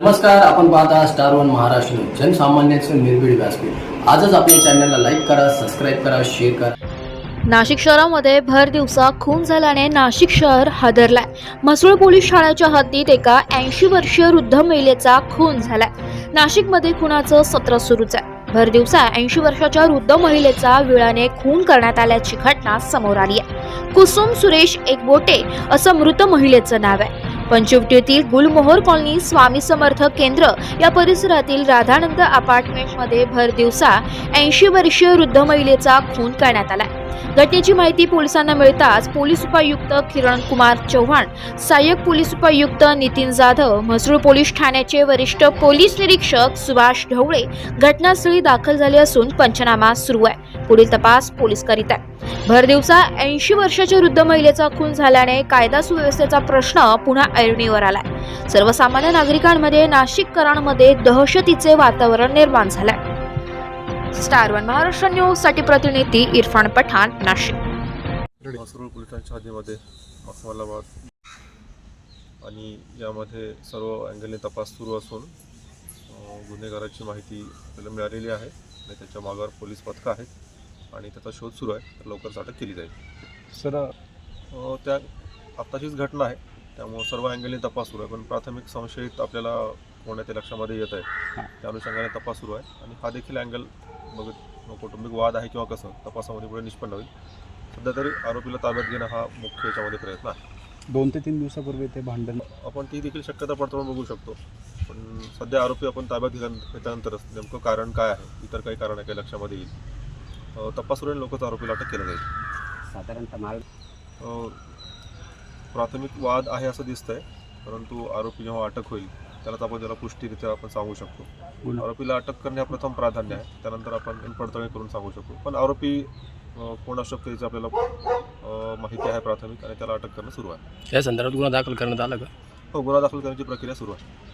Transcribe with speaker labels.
Speaker 1: नमस्कार आपण पाहता स्टार वन महाराष्ट्र जनसामान्यांचे निर्भीड व्यासपीठ. आजच आपल्या चॅनलला लाईक करा सबस्क्राईब करा शेअर करा.
Speaker 2: नाशिक शहरामध्ये भर दिवसा खून झाल्याने नाशिक शहर हादरलाय. म्हसूळ पोलीस ठाण्याच्या हद्दीत एका ऐंशी वर्षीय वृद्ध महिलेचा खून झालाय. नाशिकमध्ये खुनाचं सत्र सुरूच आहे. भर दिवसा ऐंशी वर्षाच्या वृद्ध महिलेचा विळाने खून करण्यात आल्याची घटना समोर आली आहे. कुसुम सुरेश एकबोटे असं मृत महिलेचं नाव आहे. पंचवटीतील गुलमोहर कॉलनी स्वामी समर्थ केंद्र या परिसरातील राधानंद अपार्टमेंटमध्ये भर दिवसा ऐंशी वर्षीय वृद्ध महिलेचा खून करण्यात आलाय. घटनेची माहिती पोलिसांना मिळताच पोलीस उपायुक्त किरण कुमार चव्हाण सहाय्यक पोलीस उपायुक्त नितीन जाधव म्हसरूळ पोलीस ठाण्याचे वरिष्ठ पोलीस निरीक्षक सुभाष ढवळे घटनास्थळी दाखल झाले असून पंचनामा सुरू आहे. पुढील तपास पोलीस करीत आहे. भर दिवसा ऐंशी वर्षाच्या वृद्ध महिलेचा खून झाल्याने कायदा सुव्यवस्थेचा प्रश्न पुन्हा ऐरणीवर आलाय. सर्वसामान्य नागरिकांमध्ये नाशिककरांमध्ये दहशतीचे वातावरण निर्माण झालंय. स्टार वन महाराष्ट्र न्यूजसाठी प्रतिनिधी इरफान पठाण नाशिक.
Speaker 3: पोलिसांच्या हद्दीमध्ये उस्मानाबाद आणि यामध्ये सर्व अँगलने तपास सुरू असून गुन्हेगाराची माहिती आपल्याला मिळालेली आहे आणि त्याच्या मागावर पोलीस पथकं आहेत आणि त्याचा शोध सुरू आहे. तर लवकरच अटक केली जाईल.
Speaker 4: सर
Speaker 3: त्या आत्ताचीच घटना आहे. त्यामुळं सर्व अँगलने तपास सुरू आहे. पण प्राथमिक संशयित आपल्याला कोणाच्या लक्षामध्ये येत आहे. त्या अनुषंगाने तपास सुरू आहे. आणि हा देखील अँगल बघत कौटुंबिक वाद आहे किंवा कसं तपासामध्ये पुढे निष्पन्न होईल. सध्या तरी आरोपीला ताब्यात घेणं हा मुख्य याच्यामध्ये प्रयत्न आहे.
Speaker 4: दोन ते तीन दिवसापूर्वी ते भांडण
Speaker 3: आपण ती देखील शक्यता पडताळून बघू शकतो. पण सध्या आरोपी आपण ताब्यात घेतल्या घेतल्यानंतरच नेमकं कारण काय आहे? इतर काही कारण आहे काही लक्षामध्ये येईल? अं, तपास सुरू लवकरच आरोपीला अटक केलं जाईल.
Speaker 5: साधारणतः माल
Speaker 3: प्राथमिक वाद आहे असं दिसतंय परंतु आरोपी जेव्हा अटक होईल त्यालाच आपण त्याला पुष्टीरित्या आपण सांगू शकतो. आरोपीला अटक करणे हा प्रथम प्राधान्य आहे. त्यानंतर आपण पडताळणी करून सांगू शकतो पण आरोपी कोण असू शकतो याची आपल्याला माहिती आहे प्राथमिक आणि त्याला अटक करणं सुरू आहे.
Speaker 6: या संदर्भात गुन्हा दाखल करण्यात आला का?
Speaker 3: हो गुन्हा दाखल करण्याची प्रक्रिया सुरू आहे.